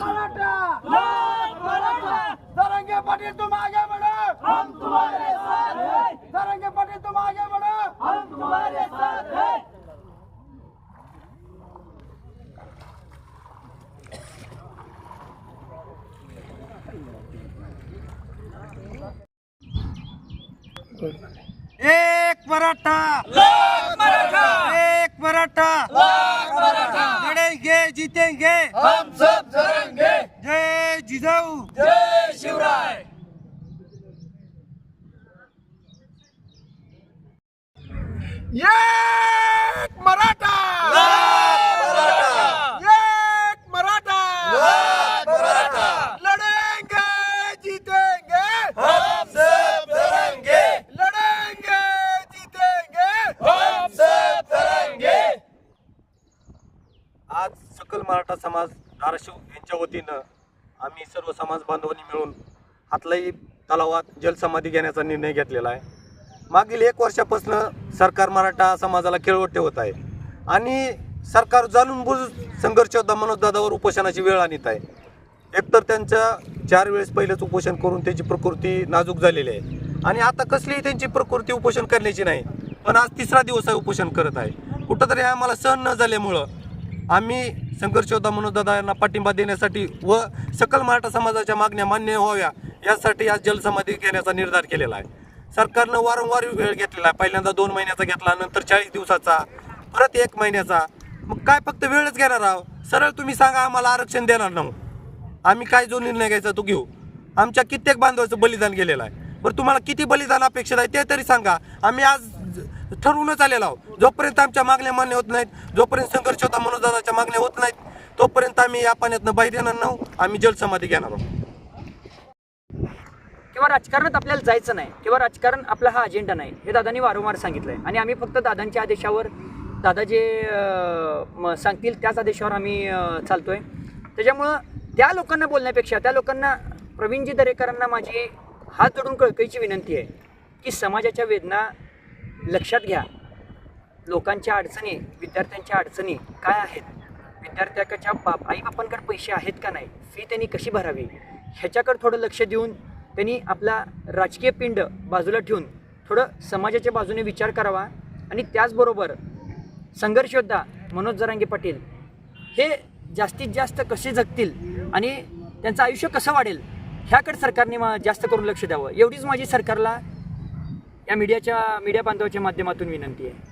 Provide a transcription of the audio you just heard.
मराठा तरंगे पाटील तुम आगे बढ़ो. हम तुम्हारे साथ हैं. तरंगे पाटील तुम आगे बढ़ो. हम तुम्हारे साथ हैं. एक मराठा एक मराठा लड़ेंगे जीतेंगे हम सब जरेंगे जय जिजाऊ जय शिवराय. एक मराठा. एक मराठा. लड़ेंगे जीतेंगे. हम सब जरेंगे लड़ेंगे जीतेंगे. हम सब जरेंगे आज सकल मराठा समाज धाराशिव यांच्या वतीनं आम्ही सर्व समाज बांधवांनी मिळून हातलाई तलावात जलसमाधी घेण्याचा निर्णय घेतलेला आहे. मागील एक वर्षापासून सरकार मराठा समाजाला खेळवट ठेवत आहे. आणि सरकार जाणून बुजून संघर्ष मनोजदादावर उपोषणाची वेळ आणत आहे. एकतर त्यांच्या चार वेळेस पहिलेच उपोषण करून त्यांची प्रकृती नाजूक झालेली आहे. आणि आता कसलीही त्यांची प्रकृती उपोषण करण्याची नाही पण आज तिसरा दिवस आहे उपोषण करत आहे. कुठंतरी आम्हाला सहन न झाल्यामुळं आम्ही संघर्ष योद्धा म्हणून दादा यांना पाठिंबा देण्यासाठी व सकल मराठा समाजाच्या मागण्या मान्य व्हाव्या यासाठी आज जलसमाधी घेण्याचा निर्धार केलेला आहे. सरकारनं वारंवार वेळ घेतलेला आहे. पहिल्यांदा दोन महिन्याचा घेतला नंतर चाळीस दिवसाचा परत एक महिन्याचा. मग काय फक्त वेळच घेणार आहोत सरळ तुम्ही सांगा आम्हाला आरक्षण देणार नाही. आम्ही काय जो निर्णय घ्यायचा तो घेऊ. आमच्या कित्येक बांधवाचं बलिदान गेलेलं आहे. बरं तुम्हाला किती बलिदान अपेक्षित आहे ते तरी सांगा. आम्ही आज ठरवूनच आलेलो आहोत. जोपर्यंत आमच्या मागण्या मान्य होत नाहीत जोपर्यंत संघर्ष होता मनोदानाच्या मागण्या होत नाहीत तोपर्यंत आम्ही या पाण्यातनं बाहेर येणार नाही आम्ही जलसमाधी घेणार आहोत. किंवा राजकारणात आपल्याला जायचं नाही किंवा राजकारण आपला हा अजेंडा नाही हे दादांनी वारंवार सांगितलंय. आणि आम्ही फक्त दादांच्या आदेशावर दादा जे सांगतील त्याच आदेशावर आम्ही चालतोय. त्याच्यामुळं त्या लोकांना बोलण्यापेक्षा त्या लोकांना प्रवीणजी दरेकरांना माझी हात जोडून कळकळीची विनंती आहे की समाजाच्या वेदना लक्षात घ्या. लोकांच्या अडचणी विद्यार्थ्यांच्या अडचणी काय आहेत? विद्यार्थ्याच्या बाप आई बापांकडे पैसे आहेत का नाही? फी त्यांनी कशी भरावी? ह्याच्याकडे थोडं लक्ष देऊन त्यांनी आपला राजकीय पिंड बाजूला ठेवून थोडं समाजाच्या बाजूने विचार करावा आणि त्याचबरोबर संघर्षयोद्धा मनोज जरांगे पाटील हे जास्तीत जास्त कसे जगतील आणि त्यांचं आयुष्य कसं वाढेल ह्याकडे सरकारने मा- जास्त करून लक्ष द्यावं. एवढीच माझी सरकारला या मीडियाच्या मीडिया बांधवाच्या माध्यमातून विनंती आहे.